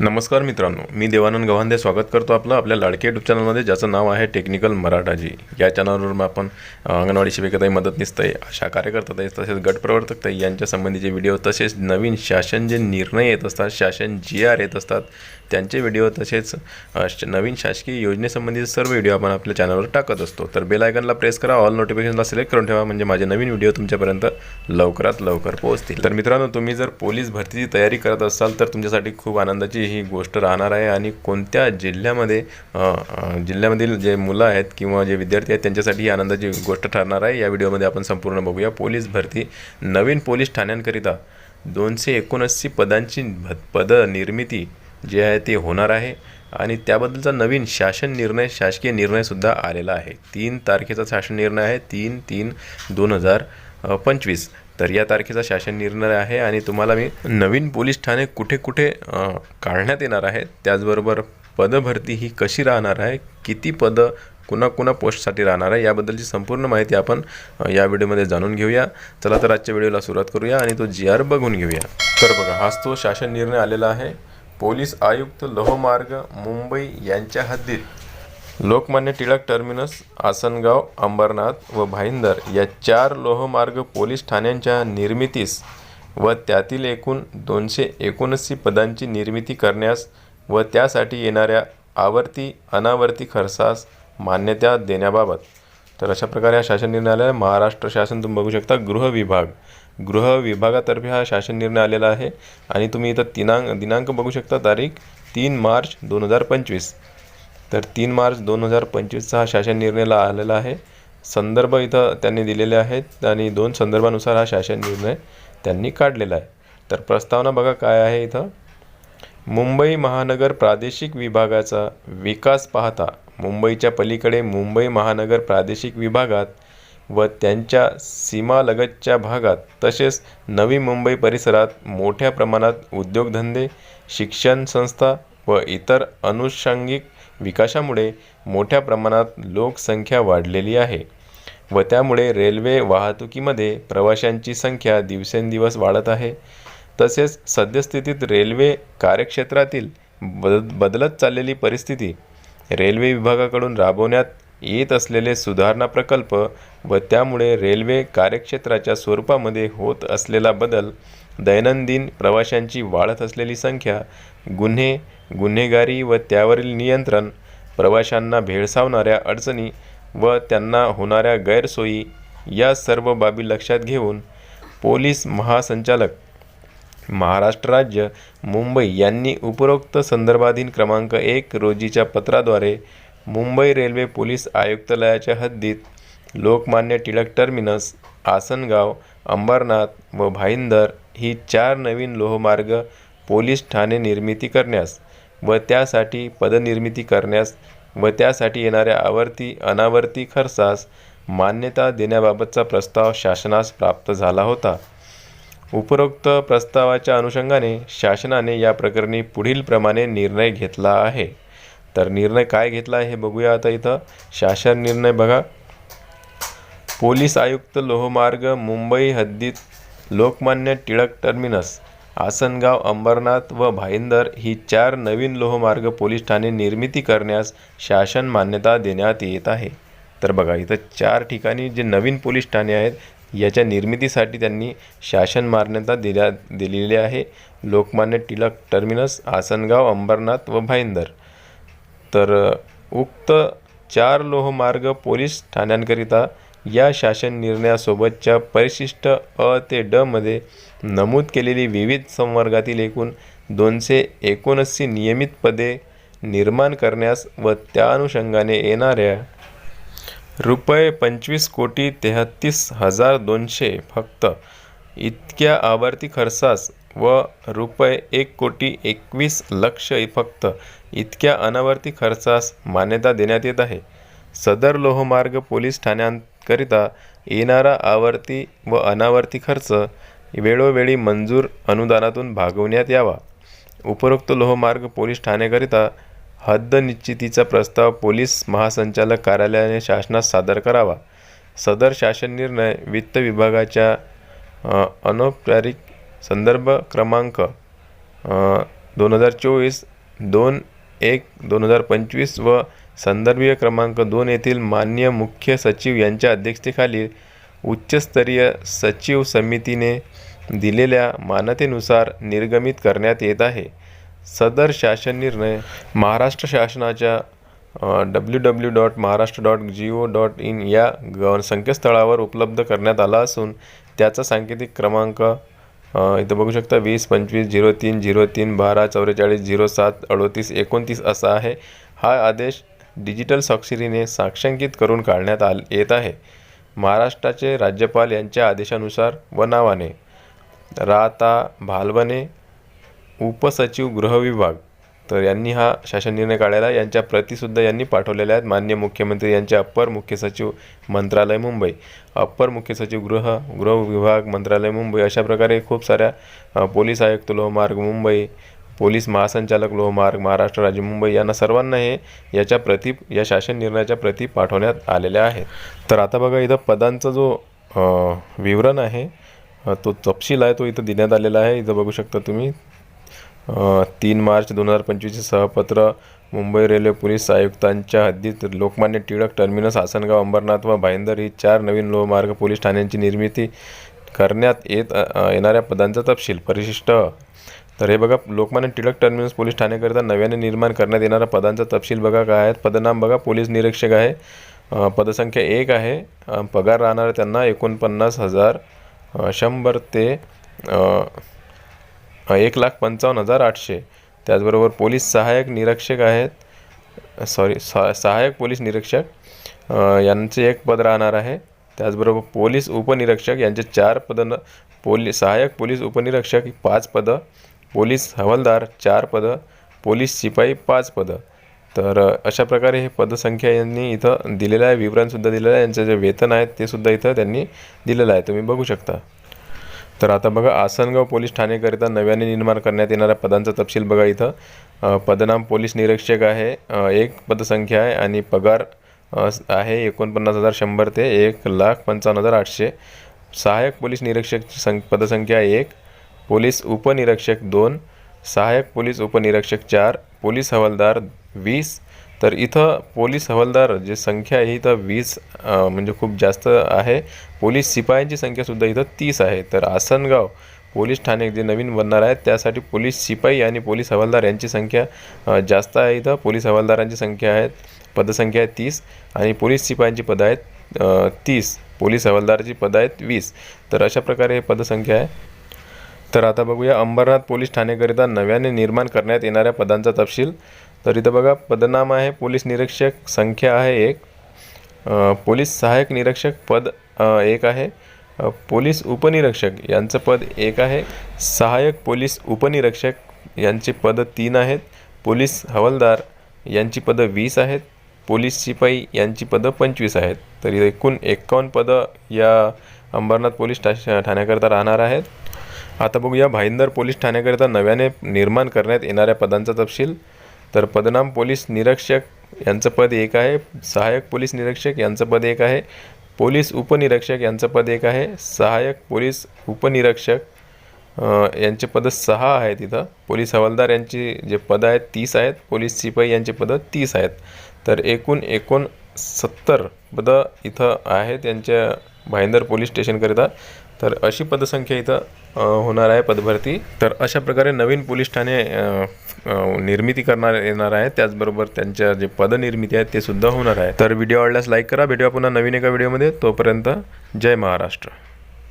नमस्कार मित्रांनो मी देवानंद गव्हांदे स्वागत करतो आपलं आपल्या लाडके यूट्यूब चॅनलमध्ये ज्याचं नाव आहे टेक्निकल मराठाजी. या चॅनलवर आपण अंगणवाडी शिबिकाताई मदतनीस ताई आशा कार्यकर्ता ताई तसेच गटप्रवर्तक ताई यांच्या संबंधीचे व्हिडिओ तसेच नवीन शासन जे निर्णय येत असतात शासन जी आर येत असतात त्यांचे व्हिडिओ तसेच श- नवीन शासकीय योजनेसंबंधित सर्व व्हिडिओ आपण आपल्या चॅनलवर टाकत असतो. तर बेल आयकनला प्रेस करा ऑल नोटिफिकेशनला सिलेक्ट करून ठेवा म्हणजे माझे नवीन व्हिडिओ तुमच्यापर्यंत लवकरात लवकर पोहोचतील. तर मित्रांनो तुम्ही जर पोलीस भरतीची तयारी करत असाल तर तुमच्यासाठी खूप आनंदाची ही गोष्ट राहणार आहे आणि कोणत्या जिल्ह्यामध्ये जिल्ह्यामधील जे मुलं आहेत किंवा जे विद्यार्थी आहेत त्यांच्यासाठी ही आनंदाची गोष्ट ठरणार आहे. या व्हिडिओमध्ये आपण संपूर्ण बघूया. पोलीस भरती. नवीन पोलीस ठाण्यांकरिता दोनशे एकोणऐंशी पदांची भ- पद निर्मिती जे आहे ते होणार आहे आणि त्याबद्दलचा नवीन शासन निर्णय शासकीय निर्णयसुद्धा आलेला आहे. तीन तारखेचा शासन निर्णय आहे. तीन तीन दोन हजार पंचवीस. तर या तारखेचा शासन निर्णय आहे आणि तुम्हाला मी नवीन पोलीस ठाणे कुठे कुठे काढण्यात येणार आहे त्याचबरोबर पदभरती ही कशी राहणार आहे किती पदं कुणा पोस्टसाठी राहणार आहे याबद्दलची संपूर्ण माहिती आपण या व्हिडिओमध्ये जाणून घेऊया. चला तर आजच्या व्हिडिओला सुरुवात करूया आणि तो जी आर बघून घेऊया. तर बघा हाच तो शासन निर्णय आलेला आहे. पोलीस आयुक्त लोहमार्ग मुंबई यांच्या हद्दीत. लोकमान्य टिळक टर्मिनस आसनगाव अंबरनाथ व भाईंदर या चार लोहमार्ग पोलीस ठाण्यांच्या निर्मितीस व त्यातील एकूण दोनशे एकोणऐंशी पदांची निर्मिती करण्यास व त्यासाठी येणाऱ्या आवर्ती अनावर्ती खर्चास मान्यता देण्याबाबत. तर अशा प्रकारे हा शासन निर्णय आलेला आहे. महाराष्ट्र शासन तुम्ही बघू शकता गृह विभाग. गृह विभागातर्फे हा शासन निर्णय आलेला आहे. आणि तुम्ही इथं दिनांक दिनांक बघू शकता तारीख तीन मार्च दोन हजार पंचवीस. तर तीन मार्च दोन हजार पंचवीसचा हा शासन निर्णयला आलेला आहे. संदर्भ इथं त्यांनी दिलेले आहेत आणि दोन संदर्भानुसार हा शासन निर्णय त्यांनी काढलेला आहे. तर प्रस्तावना बघा काय आहे इथं. मुंबई महानगर प्रादेशिक विभागाचा विकास पाहता मुंबईच्या पलीकडे मुंबई महानगर प्रादेशिक विभागात व त्यांच्या सीमालगतच्या भागात तसेच नवी मुंबई परिसरात मोठ्या प्रमाणात उद्योगधंदे शिक्षण संस्था व इतर अनुषंगिक विकासामुळे मोठ्या प्रमाणात लोकसंख्या वाढलेली आहे व त्यामुळे रेल्वे वाहतुकीमध्ये प्रवाशांची संख्या दिवसेंदिवस वाढत आहे. तसेच सद्यस्थितीत रेल्वे कार्यक्षेत्रातील बद बदलत चाललेली परिस्थिती रेल्वे विभागाकडून राबवण्यात येत असलेले सुधारणा प्रकल्प व त्यामुळे रेल्वे कार्यक्षेत्राच्या स्वरूपामध्ये होत असलेला बदल दैनंदिन प्रवाशांची वाढत असलेली संख्या गुन्हे गुन्हेगारी व त्यावरील नियंत्रण प्रवाशांना भेडसावणाऱ्या अडचणी व त्यांना होणाऱ्या गैरसोयी या सर्व बाबी लक्षात घेऊन पोलीस महासंचालक महाराष्ट्र राज्य मुंबई यांनी उपरोक्त संदर्भाधीन क्रमांक एक रोजीच्या पत्राद्वारे मुंबई रेल्वे पोलीस आयुक्तालयाच्या हद्दीत लोकमान्य टिळक टर्मिनस आसनगाव अंबरनाथ व भाईंदर ही चार नवीन लोहमार्ग पोलीस ठाणे निर्मिती करण्यास व त्यासाठी पदनिर्मिती करण्यास व त्यासाठी येणाऱ्या आवर्ती अनावर्ती खर्चास मान्यता देण्याबाबतचा प्रस्ताव शासनास प्राप्त झाला होता. उपरोक्त प्रस्तावाच्या अनुषंगाने शासनाने या प्रकरणी पुढीलप्रमाणे निर्णय घेतला आहे. तर निर्णय काय घेतला आहे हे बघूया आता इथं. शासन निर्णय बघा. पोलीस आयुक्त लोहमार्ग मुंबई हद्दीत लोकमान्य टिळक टर्मिनस आसनगाव अंबरनाथ व भाईंदर ही चार नवीन लोहमार्ग पोलीस ठाणे निर्मिती करण्यास शासन मान्यता देण्यात येत आहे. तर बघा इथं चार ठिकाणी जे नवीन पोलीस ठाणे आहेत याच्या निर्मितीसाठी त्यांनी शासन मान्यता दिल्या दिलेली आहे. लोकमान्य टिळक टर्मिनस आसनगाव अंबरनाथ व भाईंदर. तर उक्त चार लोहमार्ग पोलीस ठाण्यांकरिता या शासन निर्णयासोबतच्या परिशिष्ट अ ते ड मध्ये नमूद केलेली विविध संवर्गातील एकूण दोनशे एकोणऐंशी नियमित पदे निर्माण करण्यास व त्या अनुषंगाने येणाऱ्या रुपये पंचवीस कोटी तेहतीस हजार दोनशे फक्त इतक्या आवर्ती खर्चास व रुपये एक कोटी एकवीस लक्ष फक्त इतक्या अनावर्ती खर्चास मान्यता देण्यात येत आहे. सदर लोहमार्ग पोलीस ठाण्यांकरिता येणारा आवर्ती व अनावर्ती खर्च वेळोवेळी मंजूर अनुदानातून भागवण्यात यावा. उपरोक्त लोहमार्ग पोलीस ठाणेकरिता हद्द निश्चितीचा प्रस्ताव पोलीस महासंचालक कार्यालयाने शासनास सादर करावा. सदर शासन निर्णय वित्त विभागाच्या अनौपचारिक संदर्भ क्रमांक दोन हजार चोवीस दोन एक दोन हजार पंचवीस व संदर्भीय क्रमांक दोन येथील मान्य मुख्य सचिव यांच्या अध्यक्षतेखाली उच्चस्तरीय सचिव समितीने दिलेल्या मान्यतेनुसार निर्गमित करण्यात येत आहे. सदर शासन निर्णय महाराष्ट्र शासनाच्या W W dot Maharashtra dot G O dot in या ग संकेतस्थळावर उपलब्ध करण्यात आला असून त्याचा सांकेतिक क्रमांक इथं बघू शकता वीस पंचवीस झिरो तीन झिरो तीन बारा चौवेचाळीस झिरो सात अडोतीस एकोणतीस असा आहे. हा आदेश डिजिटल स्वाक्षरीने साक्षांकित करून काढण्यात आल येत आहे. महाराष्ट्राचे राज्यपाल यांच्या आदेशानुसार व नावाने राता भालवने उपसचिव गृहविभाग तर यांनी हा शासन निर्णय काढायला यांच्या प्रतिसुद्धा यांनी पाठवलेल्या आहेत. मान्य मुख्यमंत्री यांचे अप्पर मुख्य सचिव मंत्रालय मुंबई अप्पर मुख्य सचिव गृह गृह विभाग मंत्रालय मुंबई अशा प्रकारे खूप साऱ्या पोलीस आयुक्त लोहमार्ग मुंबई पोलीस महासंचालक लोहमार्ग महाराष्ट्र राज्य मुंबई यांना सर्वांना हे याच्या प्रती या शासन निर्णयाच्या प्रती पाठवण्यात आलेल्या आहेत. तर आता बघा इथं पदांचा जो विवरण आहे तो तपशील आहे तो इथं देण्यात आलेला आहे. इथं बघू शकता तुम्ही तीन मार्च दोन हजार पंचवीसचे सहपत्र मुंबई रेल्वे पोलीस आयुक्तांच्या हद्दीत लोकमान्य टिळक टर्मिनस आसनगाव अंबरनाथ व भाईंदर ही चार नवीन लोहमार्ग पोलीस ठाण्यांची निर्मिती करण्यात येत येणाऱ्या पदांचा तपशील परिशिष्ट. तर हे बघा लोकमान्य टिळक टर्मिनस पोलीस ठाण्याकरिता नव्याने निर्माण करण्यात येणाऱ्या पदांचा तपशील बघा काय आहेत. पदनाम बघा पोलीस निरीक्षक आहे. पदसंख्या एक आहे. पगार राहणार त्यांना एकोणपन्नास हजार शंभर ते एक लाख पंचावन्न हजार आठशे. त्याचबरोबर पोलीस सहाय्यक निरीक्षक आहेत. सॉरी सा सहाय्यक पोलीस निरीक्षक यांचे एक पद राहणार आहे. त्याचबरोबर पोलीस उपनिरीक्षक यांचे चार पदं न पोलीस सहाय्यक पोलीस उपनिरीक्षक पाच पदं. पोलीस हवालदार चार पदं पोलीस शिपाई पाच पदं. तर अशा प्रकारे हे पदसंख्या यांनी इथं दिलेलं आहे विवरणसुद्धा दिलेलं आहे. यांचं जे वेतन आहे ते सुद्धा इथं त्यांनी दिलेलं आहे. तुम्ही बघू शकता. तर आता बघा आसनगाव पोलीस ठाणेकरिता नव्याने निर्माण करण्यात येणाऱ्या पदांचा तपशील बघा इथं. पदनाम पोलीस निरीक्षक आहे. एक पदसंख्या आहे आणि पगार आहे एकोणपन्नास हजार शंभर ते एक लाख पंचावन्न हजार आठशे. सहाय्यक पोलीस निरीक्षक सं पदसंख्या एक. पोलीस उपनिरीक्षक दोन सहाय्यक पोलीस उपनिरीक्षक चार पोलीस हवालदार वीस. तर इथं पोलीस हवालदार जे संख्या आहे इथं वीस म्हणजे खूप जास्त आहे. पोलीस शिपायांची संख्यासुद्धा इथं तीस आहे. तर आसनगाव पोलीस ठाणे जे नवीन बनणार आहेत त्यासाठी पोलीस शिपाई आणि पोलीस हवालदार यांची संख्या जास्त आहे इथं. पोलीस हवालदारांची संख्या आहेत पदसंख्या आहे तीस आणि पोलीस शिपायांची पदं आहेत तीस. पोलीस हवालदाराची पदं आहेत वीस. तर अशा प्रकारे हे पदसंख्या आहे. तर आता बघूया अंबरनाथ पोलीस ठाणेकरिता नव्याने निर्माण करण्यात येणाऱ्या पदांचा तपशील. तर इथं बघा पदनाम आहे पोलीस निरीक्षक संख्या आहे एक. पोलीस सहाय्यक निरीक्षक पद एक आहे. पोलीस उपनिरीक्षक यांचं पद एक आहे. सहाय्यक पोलीस उपनिरीक्षक यांची पदं तीन आहेत. पोलीस हवालदार यांची पदं वीस आहेत. पोलीस शिपाई यांची पदं पंचवीस आहेत. तर एकूण एकावन्न पदं या अंबरनाथ पोलीस ठा ठाण्याकरिता राहणार आहेत. आता बघूया. भाईंदर पोलीस ठाण्याकरिता नव्याने निर्माण करण्यात येणाऱ्या पदांचा तपशील. तर पदनाम पोलीस निरीक्षक यांचं पद एक आहे. सहाय्यक पोलीस निरीक्षक यांचं पद एक आहे. पोलीस उपनिरीक्षक यांचं पद एक आहे. सहाय्यक पोलीस उपनिरीक्षक यांचे पदं सहा आहेत इथं पोलीस हवालदार यांची जे पदं आहेत तीस आहेत. पोलीस शिपाई यांची पदं तीस आहेत. तर एकूण एकोणसत्तर पदं इथं आहेत यांच्या भाईंदर पोलीस स्टेशनकरिता. तर अशी पदसंख्या इथं होणार आहे पदभरती. तर अशा प्रकारे नवीन पोलीस ठाणे निर्मिती करणार येणार आहे. त्याचबरोबर त्यांच्या जे पदनिर्मिती आहेत ते सुद्धा होणार आहे. तर व्हिडिओ आवडल्यास लाईक करा. भेटूया पुन्हा नवीन एका व्हिडिओमध्ये. तोपर्यंत जय महाराष्ट्र.